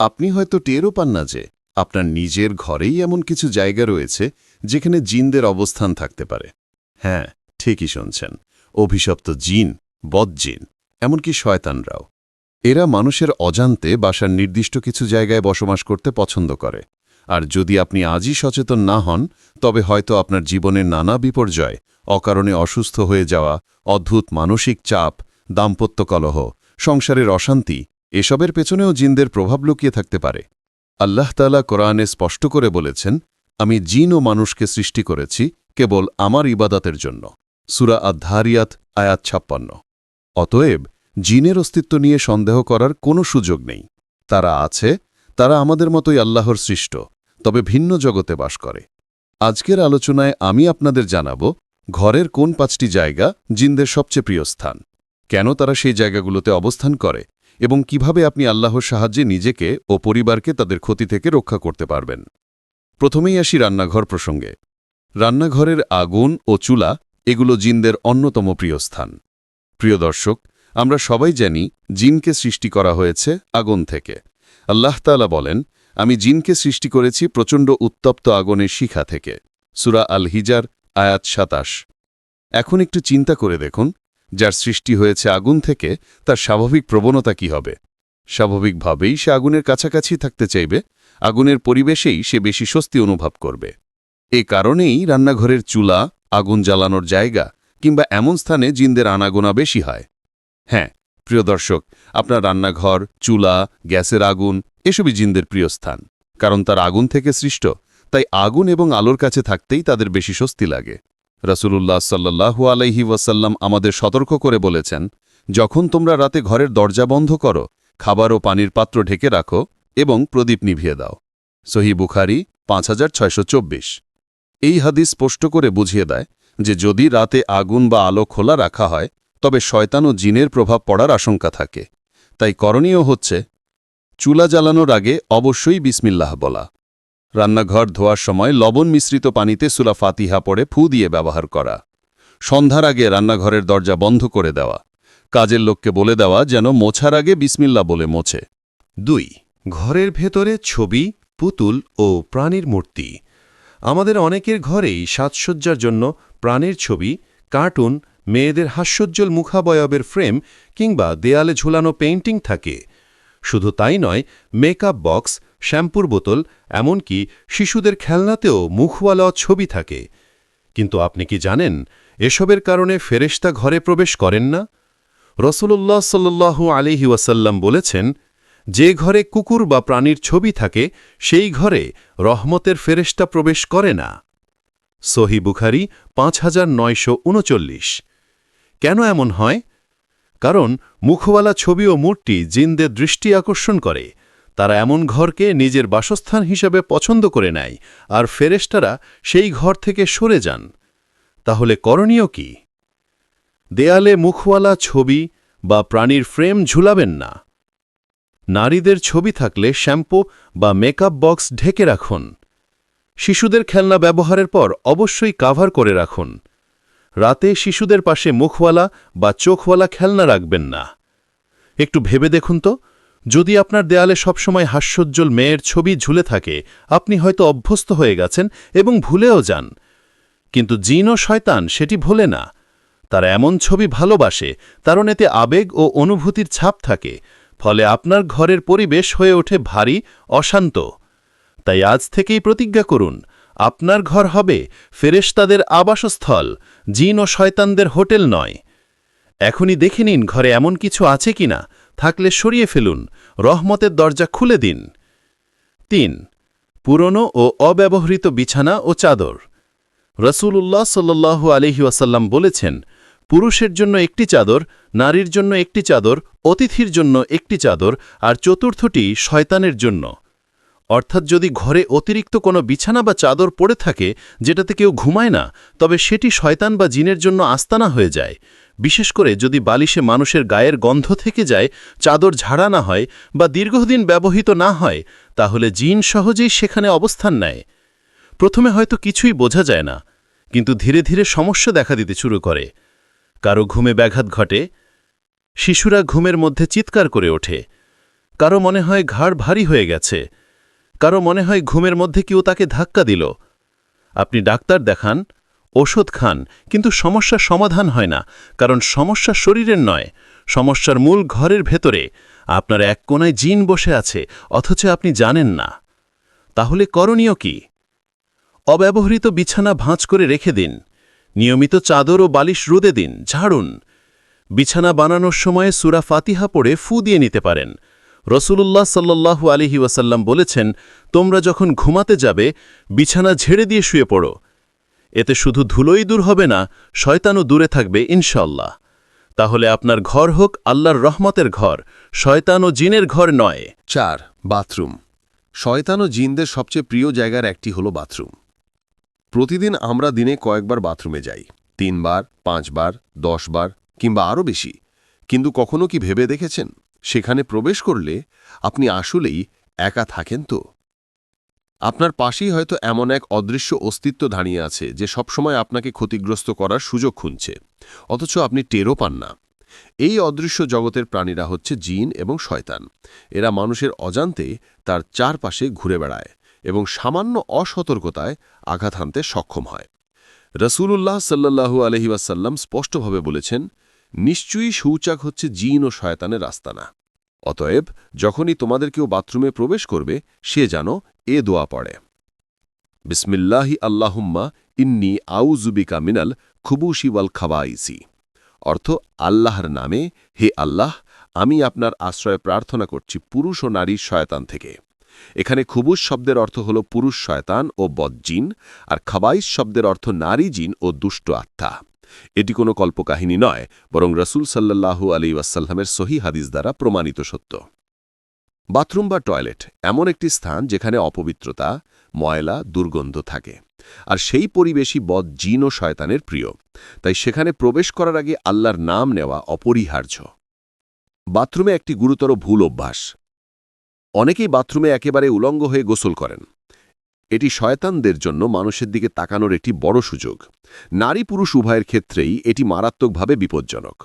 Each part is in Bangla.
আপনি হয়তো টেরও পান না যে, আপনার নিজের ঘরেই এমন কিছু জায়গা রয়েছে যেখানে জিনদের অবস্থান থাকতে পারে। হ্যাঁ ঠিকই শুনছেন। অভিশপ্ত জিন বদজিন এমনকি শয়তানরাও। এরা মানুষের অজান্তে বাসার নির্দিষ্ট কিছু জায়গায় বসবাস করতে পছন্দ করে। আর যদি আপনি আজই সচেতন না হন, তবে হয়তো আপনার জীবনের নানা বিপর্যয়, অকারণে অসুস্থ হয়ে যাওয়া, অদ্ভুত মানসিক চাপ, দাম্পত্য কলহ, সংসারের অশান্তি এসবের পেছনেও জিনদের প্রভাব লুকিয়ে থাকতে পারে। আল্লাহ তালা কোরআনে স্পষ্ট করে বলেছেন, আমি জিন ও মানুষকে সৃষ্টি করেছি কেবল আমার ইবাদাতের জন্য। সুরা আধ্যারিয়াত আয়াত ছাপ্পান্ন। অতএব, জিনের অস্তিত্ব নিয়ে সন্দেহ করার কোনো সুযোগ নেই। তারা আছে, তারা আমাদের মতোই আল্লাহর সৃষ্ট, তবে ভিন্ন জগতে বাস করে। আজকের আলোচনায় আমি আপনাদের জানাব, ঘরের কোন পাঁচটি জায়গা জিনদের সবচেয়ে প্রিয় স্থান? কেন তারা সেই জায়গাগুলোতে অবস্থান করে? এবং কীভাবে আপনি আল্লাহর সাহায্যে নিজেকে ও পরিবারকে তাদের ক্ষতি থেকে রক্ষা করতে পারবেন। প্রথমেই আসি রান্নাঘর প্রসঙ্গে। রান্নাঘরের আগুন ও চুলা এগুলো জিনদের অন্যতম প্রিয় স্থান। প্রিয় দর্শক, আমরা সবাই জানি জিনকে সৃষ্টি করা হয়েছে আগুন থেকে। আল্লাহ তাআলা বলেন, আমি জিনকে সৃষ্টি করেছি প্রচণ্ড উত্তপ্ত আগুনের শিখা থেকে। সুরা আল হিজার আয়াত সাতাশ। এখন একটু চিন্তা করে দেখুন যার সৃষ্টি হয়েছে আগুন থেকে, তার স্বাভাবিক প্রবণতা কি হবে? স্বাভাবিকভাবেই সে আগুনের কাছাকাছি থাকতে চাইবে, আগুনের পরিবেশেই সে বেশি স্বস্তি অনুভব করবে। এ কারণেই রান্নাঘরের চুলা, আগুন জ্বালানোর জায়গা, কিংবা এমন স্থানে জিনদের আনাগোনা বেশি হয়। হ্যাঁ প্রিয় দর্শক, আপনার রান্নাঘর, চুলা, গ্যাসের আগুন, এসবই জিনদের প্রিয় স্থান। কারণ তার আগুন থেকে সৃষ্ট, তাই আগুন এবং আলোর কাছে থাকতেই তাদের বেশি স্বস্তি লাগে। রাসূলুল্লাহ সাল্লাহু আলাইহি ওয়াসাল্লাম আমাদের সতর্ক করে বলেছেন, যখন তোমরা রাতে ঘরের দরজা বন্ধ করো, খাবার ও পানির পাত্র ঢেকে রাখো এবং প্রদীপ নিভিয়ে দাও। সহি বুখারি পাঁচ হাজার ছয়শো চব্বিশ। এই হাদিস স্পষ্ট করে বুঝিয়ে দেয় যে যদি রাতে আগুন বা আলো খোলা রাখা হয়, তবে শয়তান ও জিনের প্রভাব পড়ার আশঙ্কা থাকে। তাই করণীয় হচ্ছে, চুলা জ্বালানোর আগে অবশ্যই বিসমিল্লাহ বলা। রান্নাঘর ধোয়ার সময় লবণ মিশ্রিত পানিতে সুলা ফাতিহা পড়ে ফু দিয়ে ব্যবহার করা। সন্ধ্যার আগে রান্নাঘরের দরজা বন্ধ করে দেওয়া। কাজের লোককে বলে দেওয়া যেন মোছার আগে বিসমিল্লা বলে মোছে। দুই, ঘরের ভেতরে ছবি, পুতুল ও প্রাণীর মূর্তি। আমাদের অনেকের ঘরেই সাজসজ্জার জন্য প্রাণীর ছবি, কার্টুন, মেয়েদের হাস্যোজ্জ্বল মুখাবয়বের ফ্রেম কিংবা দেয়ালে ঝুলানো পেইন্টিং থাকে। শুধু তাই নয়, মেকআপ বক্স শ্যাম্পুর বোতল, এমনকি শিশুদের খেলনাতেও মুখওয়ালা ছবি থাকে। কিন্তু আপনি কি জানেন, এসবের কারণে ফেরেশতা ঘরে প্রবেশ করেন না? রসুল্লাহ সাল্লু আলিহি ওয়াসাল্লাম বলেছেন, যে ঘরে কুকুর বা প্রাণীর ছবি থাকে, সেই ঘরে রহমতের ফেরেশতা প্রবেশ করে না। সহি বুখারি পাঁচ হাজার নয়শো উনচল্লিশ। কেন এমন হয়? কারণ মুখওয়ালা ছবি ও মূর্তি জিনদের দৃষ্টি আকর্ষণ করে। তারা এমন ঘরকে নিজের বাসস্থান হিসাবে পছন্দ করে নেয়, আর ফেরেস্টারা সেই ঘর থেকে সরে যান। তাহলে করণীয় কি? দেয়ালে মুখওয়ালা ছবি বা প্রাণীর ফ্রেম ঝুলাবেন না। নারীদের ছবি থাকলে শ্যাম্পু বা মেকআপ বক্স ঢেকে রাখুন। শিশুদের খেলনা ব্যবহারের পর অবশ্যই কাভার করে রাখুন। রাতে শিশুদের পাশে মুখওয়ালা বা চোখওয়ালা খেলনা রাখবেন না। একটু ভেবে দেখুন তো যদি আপনার দেয়ালে সবসময় হাস্যোজ্জ্বল মেয়ের ছবি ঝুলে থাকে, আপনি হয়তো অভ্যস্ত হয়ে গেছেন এবং ভুলেও যান। কিন্তু জিন ও শয়তান সেটি ভোলে না। তারা এমন ছবি ভালোবাসে কারণ এতে আবেগ ও অনুভূতির ছাপ থাকে, ফলে আপনার ঘরের পরিবেশ হয়ে ওঠে ভারী, অশান্ত। তাই আজ থেকেই প্রতিজ্ঞা করুন, আপনার ঘর হবে ফেরেশতাদের আবাসস্থল, জিন ও শয়তানদের হোটেল নয়। এখনই দেখে নিন ঘরে এমন কিছু আছে কিনা। থাকলে সরিয়ে ফেলুন, রহমতের দরজা খুলে দিন। তিন, পুরনো ও অব্যবহৃত বিছানা ও চাদর। রসুল্লাহ সাল্লু আলহি ওয়াসাল্লাম বলেছেন, পুরুষের জন্য একটি চাদর, নারীর জন্য একটি চাদর, অতিথির জন্য একটি চাদর, আর চতুর্থটি শয়তানের জন্য। অর্থাৎ যদি ঘরে অতিরিক্ত কোনো বিছানা বা চাদর পড়ে থাকে, যেটাতে কেউ ঘুমায় না, তবে সেটি শয়তান বা জিনের জন্য আস্তানা হয়ে যায়। বিশেষ করে যদি বালিশে মানুষের গায়ের গন্ধ থেকে যায়, চাদর ঝাড়া না হয় বা দীর্ঘদিন ব্যবহৃত না হয়, তাহলে জিন সহজেই সেখানে অবস্থান নেয়। প্রথমে হয়তো কিছুই বোঝা যায় না, কিন্তু ধীরে ধীরে সমস্যা দেখা দিতে শুরু করে। কারও ঘুমে ব্যাঘাত ঘটে, শিশুরা ঘুমের মধ্যে চিৎকার করে ওঠে। কারও মনে হয় ঘাড় ভারী হয়ে গেছে, কারও মনে হয় ঘুমের মধ্যে কেউ তাকে ধাক্কা দিল। আপনি ডাক্তার দেখান ওষুধ খান, কিন্তু সমস্যার সমাধান হয় না, কারণ সমস্যা শরীরের নয়, সমস্যার মূল ঘরের ভেতরে। আপনার এক কোনায় জিন বসে আছে, অথচ আপনি জানেন না। তাহলে করণীয় কি? অব্যবহৃত বিছানা ভাঁজ করে রেখে দিন, নিয়মিত চাদর ও বালিশ রোদে দিন, ঝাড়ুন। বিছানা বানানোর সময়ে সুরা ফাতিহা পড়ে ফু দিয়ে নিতে পারেন। রসুলুল্লাহ সাল্লাল্লাহু আলিহি ওয়াসাল্লাম বলেছেন, তোমরা যখন ঘুমাতে যাবে, বিছানা ঝেড়ে দিয়ে শুয়ে পড়ো এতে শুধু ধুলোই দূর হবে না, শয়তানও দূরে থাকবে ইনশাল্লাহ তাহলে আপনার ঘর হোক আল্লাহর রহমতের ঘর, শয়তান ও জিনের ঘর নয়। চার, বাথরুম। শয়তান ও জিনদের সবচেয়ে প্রিয় জায়গার একটি হলো বাথরুম। প্রতিদিন আমরা দিনে কয়েকবার বাথরুমে যাই, তিনবার, পাঁচবার, দশবার, কিংবা আরও বেশি। কিন্তু কখনো কি ভেবে দেখেছেন? সেখানে প্রবেশ করলে আপনি আসলেই একা থাকেন তো? আপনার পাশেই হয়তো এমন এক অদৃশ্য অস্তিত্ব দাঁড়িয়ে আছে, যে সবসময় আপনাকে ক্ষতিগ্রস্ত করার সুযোগ খুঁজছে। অথচ আপনি টেরও পান না। এই অদৃশ্য জগতের প্রাণীরা হচ্ছে জিন এবং শয়তান। এরা মানুষের অজান্তে তার চারপাশে ঘুরে বেড়ায় এবং সামান্য অসতর্কতায় আঘাত হানতে সক্ষম হয়। রসুলুল্লাহ সাল্লাহু আলহিবাসাল্লাম স্পষ্টভাবে বলেছেন, নিশ্চয়ই শৌচাক হচ্ছে জিন ও শয়তানের রাস্তানা অতএব যখনই তোমাদের কেউ বাথরুমে প্রবেশ করবে, সে যেন এ দোয়া পড়ে। বিসমিল্লাহি আল্লাহুম্মা ইন্নি আউজুবিকা মিনাল খুবুশি ওয়াল খাবাইসি। অর্থ, আল্লাহর নামে, হে আল্লাহ, আমি আপনার আশ্রয় প্রার্থনা করছি পুরুষ ও নারীর শয়তান থেকে। এখানে খুবুস শব্দের অর্থ হল পুরুষ শয়তান ও বজ্জিন আর খাবাইস শব্দের অর্থ নারী জিন ও দুষ্ট আত্মা। এটি কোনো কল্পকাহিনী নয়, বরং রসুল সাল্লাল্লাহু আলী ওয়াসাল্লামের সহি হাদিস দ্বারা প্রমাণিত সত্য। বাথরুম বা টয়লেট এমন একটি স্থান যেখানে অপবিত্রতা, ময়লা, দুর্গন্ধ থাকে, আর সেই পরিবেশই বদ জিন ও শয়তানের প্রিয়। তাই সেখানে প্রবেশ করার আগে আল্লাহর নাম নেওয়া অপরিহার্য। বাথরুমে একটি গুরুতর ভুল অভ্যাস। অনেকেই বাথরুমে একেবারে উলঙ্গ হয়ে গোসল করেন। এটি শয়তানদের জন্য মানুষের দিকে তাকানোর একটি বড় সুযোগ। নারী পুরুষ উভয়ের ক্ষেত্রেই এটি মারাত্মকভাবে বিপজ্জনক।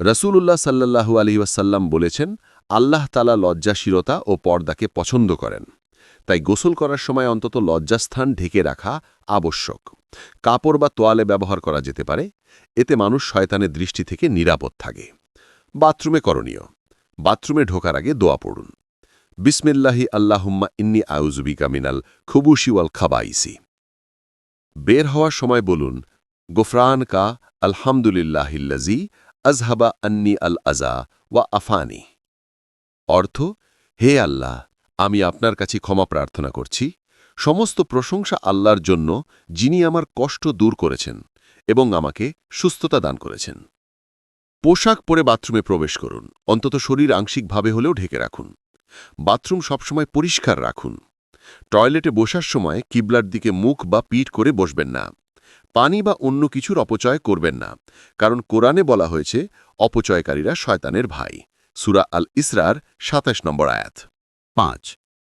রসুলুল্লাহ সাল্লাহু আলহিবাসাল্লাম বলেছেন, আল্লাহ তালা লজ্জাশীলতা ও পর্দাকে পছন্দ করেন। তাই গোসল করার সময় অন্তত লজ্জাস্থান ঢেকে রাখা আবশ্যক। কাপড় বা তোয়ালে ব্যবহার করা যেতে পারে, এতে মানুষ শয়তানের দৃষ্টি থেকে নিরাপদ থাকে। বাথরুমে করণীয়। বাথরুমে ঢোকার আগে দোয়া পড়ুন। বিসমিল্লাহি আল্লাহুম্মা ইন্নি আউজুবিকা মিনাল খুবুশিওয়াল খাবাইসি। বের হওয়ার সময় বলুন, গোফরান কা আলহামদুলিল্লাহিল্লাজি আজহাবা আন্নি আল আজা ওয়া আফানি। অর্থ, হে আল্লাহ, আমি আপনার কাছে ক্ষমা প্রার্থনা করছি। সমস্ত প্রশংসা আল্লাহর জন্য যিনি আমার কষ্ট দূর করেছেন এবং আমাকে সুস্থতা দান করেছেন। পোশাক পরে বাথরুমে প্রবেশ করুন। অন্তত শরীর আংশিকভাবে হলেও ঢেকে রাখুন। বাথরুম সবসময় পরিষ্কার রাখুন। টয়লেটে বসার সময় কিবলার দিকে মুখ বা পিঠ করে বসবেন না। পানি বা অন্য কিছুর অপচয় করবেন না, কারণ কোরআনে বলা হয়েছে, অপচয়কারীরা শয়তানের ভাই। সুরা আল ইসরার সাতাশ নম্বর আয়াত। পাঁচ,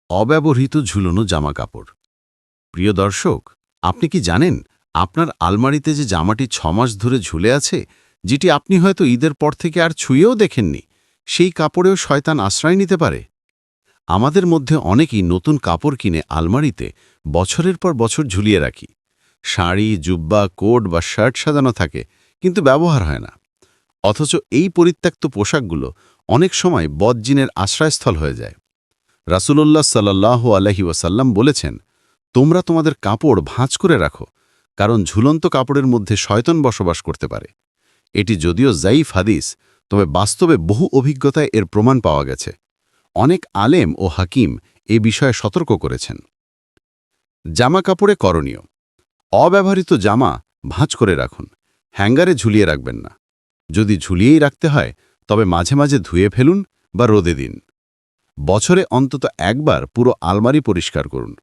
অব্যবহৃত ঝুলনো জামাকাপড়। প্রিয় দর্শক, আপনি কি জানেন, আপনার আলমারিতে যে জামাটি ছমাস ধরে ঝুলে আছে, যেটি আপনি হয়তো ঈদের পর থেকে আর ছুঁয়েও দেখেননি, সেই কাপড়েও শয়তান আশ্রয় নিতে পারে? আমাদের মধ্যে অনেকেই নতুন কাপড় কিনে আলমারিতে বছরের পর বছর ঝুলিয়ে রাখি। শাড়ি, জুব্বা, কোট বা শার্ট সাজানো থাকে, কিন্তু ব্যবহার হয় না। অথচ এই পরিত্যক্ত পোশাকগুলো অনেক সময় বদজিনের আশ্রয়স্থল হয়ে যায়। রাসুলুল্লাহ সাল্লাহ আলহি ওয়াসাল্লাম বলেছেন, তোমরা তোমাদের কাপড় ভাঁজ করে রাখো, কারণ ঝুলন্ত কাপড়ের মধ্যে শয়তন বসবাস করতে পারে। এটি যদিও জাইফ হাদিস, তবে বাস্তবে বহু অভিজ্ঞতায় এর প্রমাণ পাওয়া গেছে। অনেক আলেম ও হাকিম এ বিষয়ে সতর্ক করেছেন। জামা কাপড়ে করণীয়। অব্যবহৃত জামা ভাঁজ করে রাখুন। হ্যাঙ্গারে ঝুলিয়ে রাখবেন না। যদি ঝুলিয়েই রাখতে হয়, তবে মাঝে মাঝে ধুয়ে ফেলুন বা রোদে দিন। বছরে অন্তত একবার পুরো আলমারি পরিষ্কার করুন।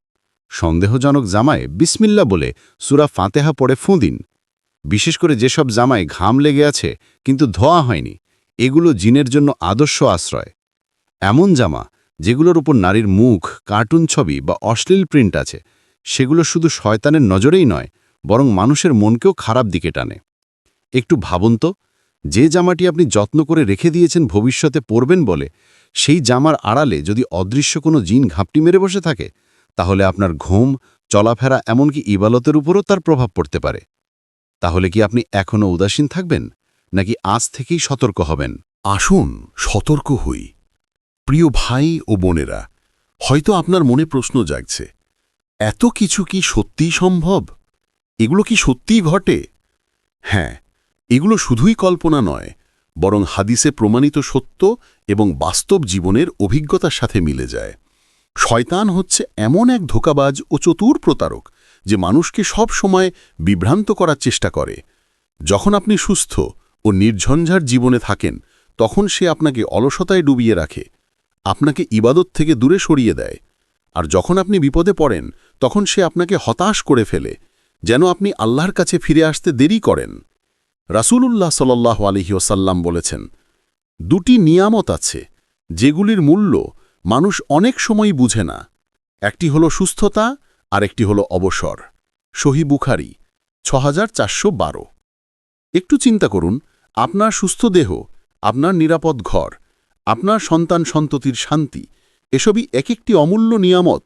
সন্দেহজনক জামায় বিসমিল্লা বলে সুরা ফাতেহা পড়ে ফুঁ দিন। বিশেষ করে যেসব জামায় ঘাম লেগে আছে, কিন্তু ধোয়া হয়নি, এগুলো জিনের জন্য আদর্শ আশ্রয়। এমন জামা যেগুলোর উপর নারীর মুখ, কার্টুন ছবি বা অশ্লীল প্রিন্ট আছে, সেগুলো শুধু শয়তানের নজরেই নয়, বরং মানুষের মনকেও খারাপ দিকে টানে। একটু ভাবুন তো, যে জামাটি আপনি যত্ন করে রেখে দিয়েছেন ভবিষ্যতে পরবেন বলে, সেই জামার আড়ালে যদি অদৃশ্য কোনো জিন ঘাপটি মেরে বসে থাকে, তাহলে আপনার ঘুম, চলাফেরা এমনকি ইবালতের উপরও তার প্রভাব পড়তে পারে। তাহলে কি আপনি এখনও উদাসীন থাকবেন, নাকি আজ থেকেই সতর্ক হবেন? আসুন সতর্ক হই। প্রিয় ভাই ও বোনেরা, হয়তো আপনার মনে প্রশ্ন জাগছে, এত কিছু কি সত্যিই সম্ভব? এগুলো কি সত্যিই ঘটে? হ্যাঁ এগুলো শুধুই কল্পনা নয়, বরং হাদিসে প্রমাণিত সত্য এবং বাস্তব জীবনের অভিজ্ঞতার সাথে মিলে যায়। শয়তান হচ্ছে এমন এক ধোকাবাজ ও চতুর প্রতারক যে মানুষকে সব সময় বিভ্রান্ত করার চেষ্টা করে। যখন আপনি সুস্থ ও নির্ঝঞ্ঝার জীবনে থাকেন, তখন সে আপনাকে অলসতায় ডুবিয়ে রাখে আপনাকে ইবাদত থেকে দূরে সরিয়ে দেয়। আর যখন আপনি বিপদে পড়েন, তখন সে আপনাকে হতাশ করে ফেলে, যেন আপনি আল্লাহর কাছে ফিরে আসতে দেরি করেন। রাসূলুল্লাহ সাল্লাহ আলহিউসাল্লাম বলেছেন, দুটি নিয়ামত আছে, যেগুলির মূল্য মানুষ অনেক সময় বুঝে না। একটি হল সুস্থতা, আর একটি হল অবসর। সহি বুখারি ছ একটু চিন্তা করুন, আপনার সুস্থ দেহ, আপনার নিরাপদ ঘর আপনার সন্তান সন্ততির শান্তি, এসবই এক একটি অমূল্য নিয়ামত।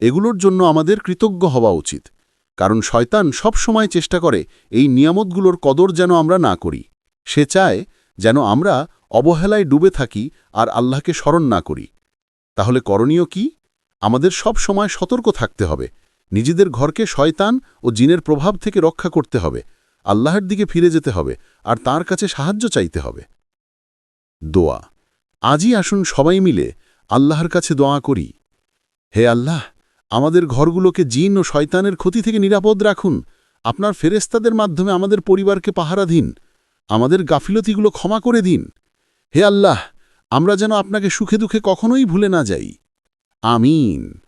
এগুলোর জন্য আমাদের কৃতজ্ঞ হওয়া উচিত। কারণ শয়তান সব সময় চেষ্টা করে এই নিয়ামতগুলোর কদর যেন আমরা না করি। সে চায় যেন আমরা অবহেলায় ডুবে থাকি আর আল্লাহকে স্মরণ না করি। তাহলে করণীয় কি? আমাদের সব সময় সতর্ক থাকতে হবে। নিজেদের ঘরকে শয়তান ও জিনের প্রভাব থেকে রক্ষা করতে হবে। আল্লাহর দিকে ফিরে যেতে হবে আর তার কাছে সাহায্য চাইতে হবে। দোয়া। আজই আসুন সবাই মিলে আল্লাহর কাছে দোয়া করি। হে আল্লাহ, আমাদের ঘরগুলোকে জিন ও শয়তানের ক্ষতি থেকে নিরাপদ রাখুন। আপনার ফেরেস্তাদের মাধ্যমে আমাদের পরিবারকে পাহারা দিন। আমাদের গাফিলতিগুলো ক্ষমা করে দিন। হে আল্লাহ, আমরা যেন আপনাকে সুখে দুঃখে কখনোই ভুলে না যাই। আমিন।